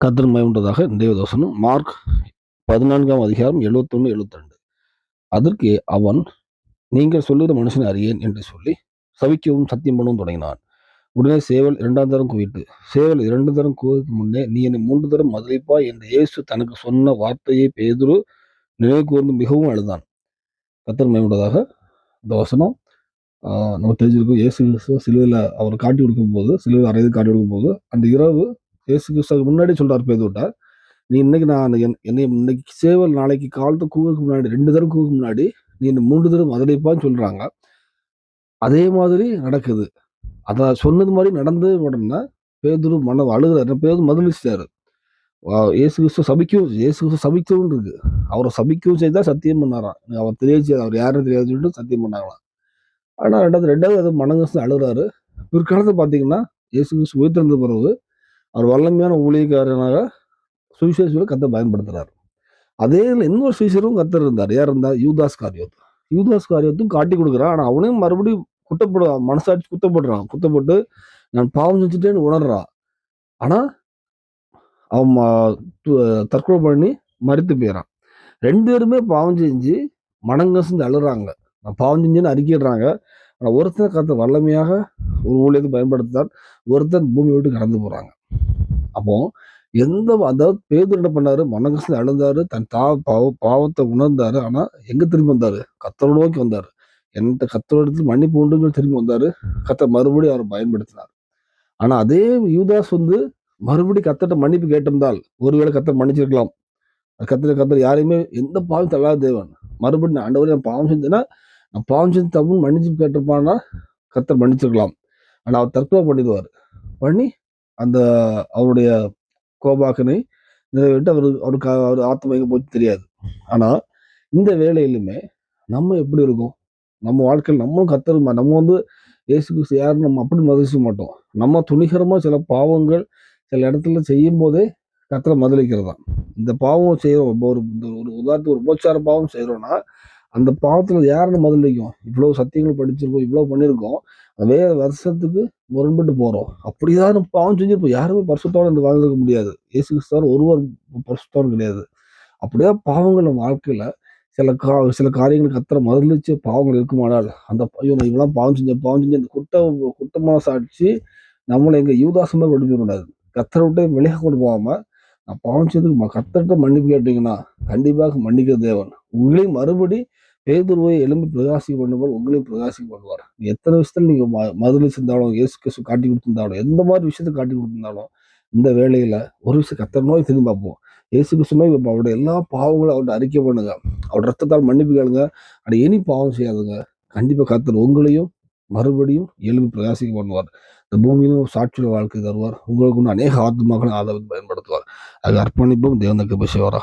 கர்த்தர் மயமுண்டதாக தேவதோசனம் மார்க் பதினான்காம் அதிகாரம் எழுபத்தொன்று எழுபத்திரெண்டு அதற்கு அவன் நீங்கள் சொல்லுகிற மனுஷன் அறியேன் என்று சொல்லி சவிக்கவும் சத்தியம் பண்ணவும் தொடங்கினான். உடனே சேவல் இரண்டாம் தரம் கூவிட்டு சேவல் இரண்டு தரம் கூவதற்கு முன்னே நீ என்னை மூன்று தரம் மதுரைப்பாய் என்று இயேசு தனக்கு சொன்ன வார்த்தையை பேதுரு நினைவு கூர்ந்து மிகவும் அழுதான். கத்தர் மேம்பட்டதாக இந்த வசனம் நம்ம தெரிஞ்சிருக்கோம் இயேசு சிலுவையில் அவர் காட்டி கொடுக்கும் போது சிலுவையில் அறையது காட்டி கொடுக்கும் போது அந்த இரவு இயேசு கிறிஸ்துக்கு முன்னாடி சொல்கிறார் பேதுவிட்ட நீ இன்னைக்கு நான் என்- என்னை இன்னைக்கு சேவல் நாளைக்கு காலத்து கூவுக்கு முன்னாடி ரெண்டு தரம் கூவுக்கு முன்னாடி நீ இந்த மூன்று தரம் மதுரைப்பான்னு சொல்கிறாங்க அதே மாதிரி நடக்குது. அதை சொன்னது மாதிரி நடந்து உடனே பேதுரு மன அழுகிறாரு. பேதுரு மதுளிச்சிட்டாரு வா- இயேசு கிறிஸ்து சபிக்கவும் இயேசு கிறிஸ்து சபிக்கவும் இருக்கு. அவரை சபிக்கவும் செய்தால் சத்தியம் பண்ணாராம். அவர் தெரியாது அவர் யாரும் தெரியாது சொல்லிட்டு சத்தியம் பண்ணாங்களாம். ஆனால் ரெண்டாவது ரெண்டாவது அது மனங்கசு அழுகிறாரு. பிற்காலத்தில் பார்த்தீங்கன்னா இயேசு கிறிஸ்து உயிர்த்திருந்த பிறகு அவர் வல்லமையான ஊழியக்காரனாக சுவிசேஷங்களை கத்த பயன்படுத்துறாரு. அதே இன்னொரு சுவிசேஷரும் கத்தர் இருந்தார். யார் இருந்தார்? யூதாஸ் காரியத். யூதாஸ் காரியத்தும் காட்டி கொடுக்குறான். ஆனால் அவனையும் மறுபடியும் குத்தப்படுவான் மனசாட்சி குத்தப்படுறான். குத்தப்பட்டு நான் பாவம் செஞ்சுட்டேன்னு உணர்றான் ஆனால் அவன் ம- தற்கொலை பண்ணி மறித்து போயிடறான் ரெண்டு பேருமே பாவம் செஞ்சு மனங்கசந்து அழுறாங்க. நான் பாவம் செஞ்சுன்னு அறிக்கிடுறாங்க ஆனால் ஒருத்தர் கத்த வல்லமையாக ஒரு ஊழியத்தை பயன்படுத்தார் ஒருத்தர் பூமி விட்டு கடந்து போகிறாங்க அப்போ எந்த அதாவது பேதர் என்ன பண்ணாரு? மனங்கசந்து அழுந்தாரு. தன் தா பாவ பாவத்தை உணர்ந்தாரு. ஆனா எங்க திரும்பி வந்தாரு? கத்தரோட நோக்கி வந்தாரு. எந்த கத்தரோட இடத்துல மன்னிப்பு உண்டுன்னு திரும்பி வந்தாரு. கத்த மறுபடியும் அவரை பயன்படுத்தினார். ஆனா அதே யூதாஸ் வந்து மறுபடியும் கத்தட்ட மன்னிப்பு கேட்டிருந்தால் ஒருவேளை கத்தர் மன்னிச்சிருக்கலாம். கத்தர் கத்தர் யாரையுமே எந்த பாவம் தள்ளாத தேவன். மறுபடியும் நான் ஆண்டவரே நான் பாவம் செஞ்சேன்னா நான் பாவம் செஞ்சு தப்பு மன்னிச்சு கேட்டிருப்பான்னா கத்தர் மன்னிச்சிருக்கலாம். ஆனா அவர் தற்கொலை பண்ணிடுவார். பண்ணி அந்த அவருடைய கோபாக்கனை நிறைவேற்றி அவர் அவருக்கு அவர் ஆத்மா எங்கே போச்சு தெரியாது. ஆனால் இந்த வேலையிலுமே நம்ம எப்படி இருக்கோம்? நம்ம வாழ்க்கையில் நம்மளும் கத்தருமா நம்ம வந்து இயேசு கிறிஸ்து யாரும் நம்ம அப்படி மதிக்க மாட்டோம். நம்ம துணிகரமாக சில பாவங்கள் சில இடத்துல செய்யும் போதே கத்தரை மதிலிக்கிறது தான் இந்த பாவம் செய்கிறோம் ஒரு இந்த ஒரு உதாரணத்துக்கு ஒரு உபச்சார பாவம் செய்கிறோன்னா அந்த பாவத்தில் யாருன்னு மதுலிக்கும் இவ்வளோ சத்தியங்கள் படிச்சிருக்கோம் இவ்வளோ பண்ணியிருக்கோம் அதே வருஷத்துக்கு முரண்பட்டு போகிறோம் அப்படிதான் தான் பாவம் செஞ்சிருப்போம். யாருமே பரிசுத்தோடு இருந்து வாழ்ந்துருக்க முடியாது. இயேசு கிறிஸ்தவர் ஒருவர் பரிசுத்தோடு கிடையாது. அப்படியே பாவங்கள் நம்ம வாழ்க்கையில் சில கா சில காரியங்கள் கத்துற மதலிச்ச பாவங்கள் இருக்குமானால் அந்த ஐயோ நான் இவ்வளோ பாவம் செஞ்சேன் பாவம் செஞ்ச அந்த குட்ட குட்டமான சாட்சி நம்மளை எங்கள் யூதாசமா கொண்டு போயிடக்கூடாது கத்தரை விட்டு வெளியே கொண்டு போகாமல் நான் பாவம் செய்ததுக்கு கத்தர்கிட்ட மன்னிப்பு கேட்டிங்கன்னா கண்டிப்பாக மன்னிக்கிற தேவன். உங்களையும் மறுபடி பேதுருவை எலும்பி பிரகாசிக்க பண்ணுவார் உங்களையும் பிரகாசிக்க பண்ணுவார். எத்தனை விஷயத்துல நீங்க ம- மதுரை செஞ்சாலும் இயேசு கேசு காட்டி கொடுத்துருந்தாலும் எந்த மாதிரி விஷயத்தை காட்டி கொடுத்துருந்தாலும் இந்த வேலையில ஒரு விஷயம் கத்தர் நோய் திரும்பி பார்ப்போம். இயேசு கிருஷ்ணமே இப்போ அவருடைய எல்லா பாவங்களும் அவர்கிட்ட அறிக்கை பண்ணுங்க. அவர் ரத்தத்தால் மன்னிப்பு கேளுங்க. அப்படி இனி பாவம் செய்யாதுங்க. கண்டிப்பாக கத்தர் உங்களையும் மறுபடியும் எழுப்பி பிரகாசிக்க பண்ணுவார். இந்த பூமியிலும் சாட்சியுள்ள வாழ்க்கை தருவார். உங்களுக்கு அநேக ஆத்மாக்களும் ஆதரவு பயன்படுத்துவார். அது அர்ப்பணிப்பும் தேவனுக்கு விஷயம்